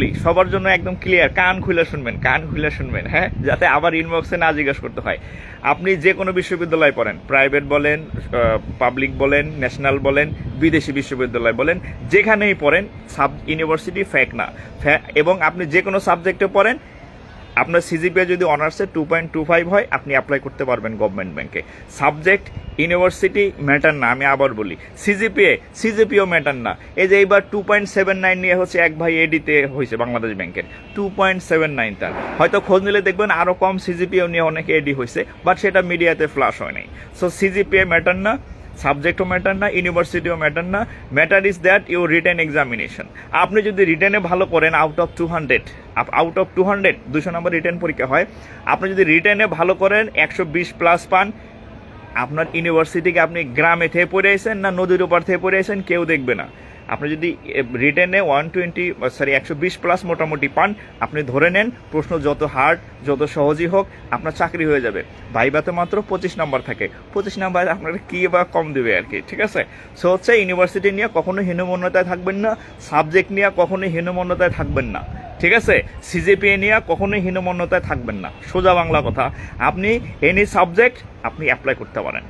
বলি, সবার জন্য একদম ক্লিয়ার কান খুলে শুনবেন, কান খুলে শুনবেন হ্যাঁ? যাতে আবার ইনবক্সে না জিজ্ঞাসা করতে হয়। আপনি যে কোনো বিশ্ববিদ্যালয় পড়েন প্রাইভেট বলেন পাবলিক বলেন ন্যাশনাল বলেন, বিদেশি বিশ্ববিদ্যালয় বলেন, যেখানেই পড়েন সাব ইউনিভার্সিটি ফ্যাক না এবং আপনি যে কোনো সাবজেক্টে পড়েন আপনার সিজিপিএ যদি অনার্সে টু পয়েন্ট টু ফাইভ হয়, আপনি অ্যাপ্লাই করতে পারবেন গভর্নমেন্ট ব্যাংকে সাবজেক্ট ইউনিভার্সিটি ম্যাটার না, আমি আবার বলি সিজিপিএ সিজিপিও ম্যাটার না। এই যে এইবার টু পয়েন্ট সেভেন নাইন নিয়ে হচ্ছে এক ভাই এডিতে হয়েছে বাংলাদেশ ব্যাংকের টু পয়েন্ট সেভেন নাইন তার। হয়তো খোঁজ নিলে দেখবেন আরও কম সিজিপিও নিয়ে অনেকে এডি হয়েছে বাট সেটা মিডিয়াতে ফ্লাশ হয় নাই। সো সিজিপিএ ম্যাটার না সাবজেক্টও ম্যাটার না ইউনিভার্সিটিও ম্যাটার না matter is that your written examination আপনি যদি রিটেনে ভালো করেন out of two hundred out of two hundred দুশো নম্বর রিটার্ন পরীক্ষা হয়। আপনি যদি রিটার্নে ভালো করেন, একশো বিশ প্লাস পান, আপনার ইউনিভার্সিটিকে আপনি গ্রামে থেকে পড়ে আসেন না নদীর উপর থেকে পড়ে আসেন, কেউ দেখবে না। আপনি যদি রিটেনে ওয়ান টোয়েন্টি সরি একশো বিশ প্লাস মোটামুটি পান, আপনি ধরে নেন, প্রশ্ন যত হার্ড যত সহজই হোক, আপনার চাকরি হয়ে যাবে। ভাইবাতে মাত্র পঁচিশ নাম্বার থাকে। পঁচিশ নাম্বার আপনার কি বা কম দেবে আর কি, ঠিক আছে? সো হচ্ছে ইউনিভার্সিটি নিয়ে কখনো হীনমন্যতায় থাকবেন না সাবজেক্ট নিয়ে কখনোই হীনমন্যতায় থাকবেন না। ঠিক আছে? সিজিপি নিয়ে কখনোই হীনমন্যতায় থাকবেন না। সোজা বাংলা কথা। আপনি এনি সাবজেক্ট আপনি অ্যাপ্লাই করতে পারেন।